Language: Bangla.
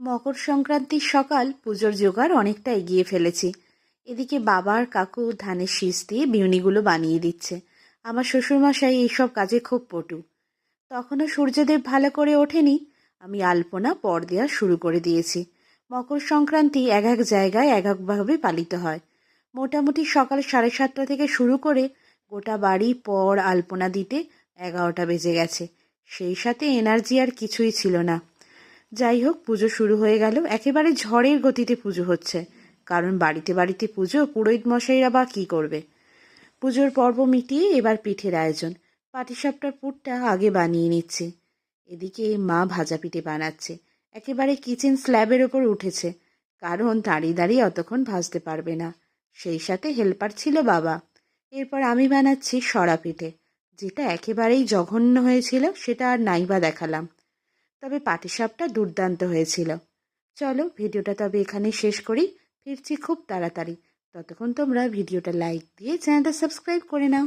মকর সংক্রান্তির সকাল পুজোর জোগাড় অনেকটা এগিয়ে ফেলেছি। এদিকে বাবার কাকু ধানের শীষ দিয়ে বিউনিগুলো বানিয়ে দিচ্ছে। আমার শ্বশুরমশাই এইসব কাজে খুব পটু। তখনও সূর্যদেব ভালো করে ওঠেনি। আমি আলপনা পর দেওয়া শুরু করে দিয়েছি। মকর সংক্রান্তি এক এক জায়গায় এক একভাবে পালিত হয়। মোটামুটি সকাল সাড়ে সাতটা থেকে শুরু করে গোটা বাড়ি পর আলপনা দিতে এগারোটা বেজে গেছে। সেই সাথে এনার্জি আর কিছুই ছিল না। যাই হোক, পুজো শুরু হয়ে গেল। একেবারে ঝড়ের গতিতে পুজো হচ্ছে। কারণ বাড়িতে বাড়িতে পুজো, পুরোহিত মশাইরা বা কী করবে? পুজোর পর্ব মিটিয়ে এবার পিঠের আয়োজন। পাটিসাপটার পুরটা আগে বানিয়ে নিচ্ছে। এদিকে মা ভাজা পিঠে বানাচ্ছে। একেবারে কিচেন স্ল্যাবের ওপর উঠেছে। কারণ দাঁড়িয়ে দাঁড়িয়ে অতক্ষণ ভাজতে পারবে না। সেই সাথে হেল্পার ছিল বাবা। এরপর আমি বানাচ্ছি সরা পিঠে। যেটা একেবারেই জঘন্য হয়েছিল, সেটা আর নাইবা দেখালাম। তবে পাটিসাপটা দুর্দান্ত হয়েছিল। চলো ভিডিওটা তবে এখানেই শেষ করি। ফিরছি খুব তাড়াতাড়ি। ততক্ষণ তোমরা ভিডিওটা লাইক দিয়ে চ্যানেলটা সাবস্ক্রাইব করে নাও।